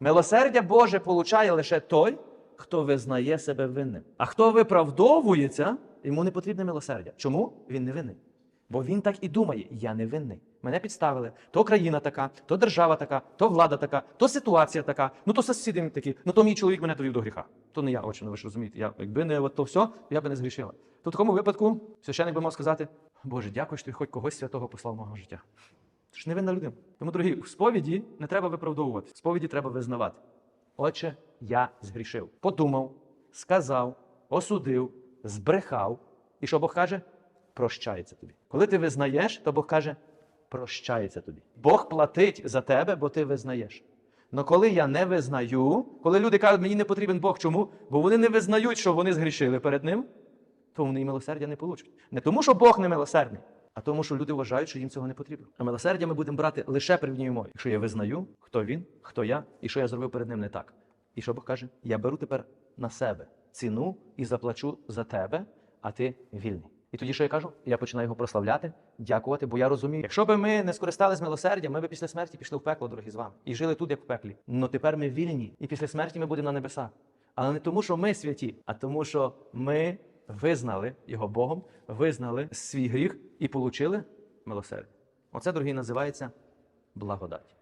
Милосердя Боже получає лише той, хто визнає себе винним. А хто виправдовується, йому не потрібне милосердя. Чому? Він не винний. Бо він так і думає: я не винний. Мене підставили. То країна така, то держава така, то влада така, то ситуація така, ну то сусіди такі, ну то мій чоловік мене довів до гріха. То не я, очі, ну ви ж розумієте. Я, якби не от то все, я би не згрішила. То в такому випадку священник би мав сказати: Боже, дякую, що ти хоч когось святого послав в мого життя. Це ж невинна людина. Тому, дорогі, в сповіді не треба виправдовувати. В сповіді треба визнавати. Отче, я згрішив. Подумав, сказав, осудив, збрехав. І що Бог каже? Прощається тобі. Коли ти визнаєш, то Бог каже, прощається тобі. Бог платить за тебе, бо ти визнаєш. Но коли я не визнаю, коли люди кажуть, мені не потрібен Бог, чому? Бо вони не визнають, що вони згрішили перед ним, то вони і милосердя не получать. Не тому, що Бог не милосердний, а тому, що люди вважають, що їм цього не потрібно. А милосердя ми будемо брати лише при вній умові. Якщо я визнаю, хто він, хто я, і що я зробив перед ним не так. І що Бог каже? Я беру тепер на себе ціну і заплачу за тебе, а ти вільний. І тоді, що я кажу? Я починаю його прославляти, дякувати, бо я розумію, якщо б ми не скористались милосердям, ми б після смерті пішли в пекло, дорогі з вами, і жили тут, як в пеклі. Но тепер ми вільні, і після смерті ми будемо на небесах. Але не тому, що ми святі, а тому, що ми визнали його Богом, визнали свій гріх і получили милосердя. Оце, дорогі, називається благодать.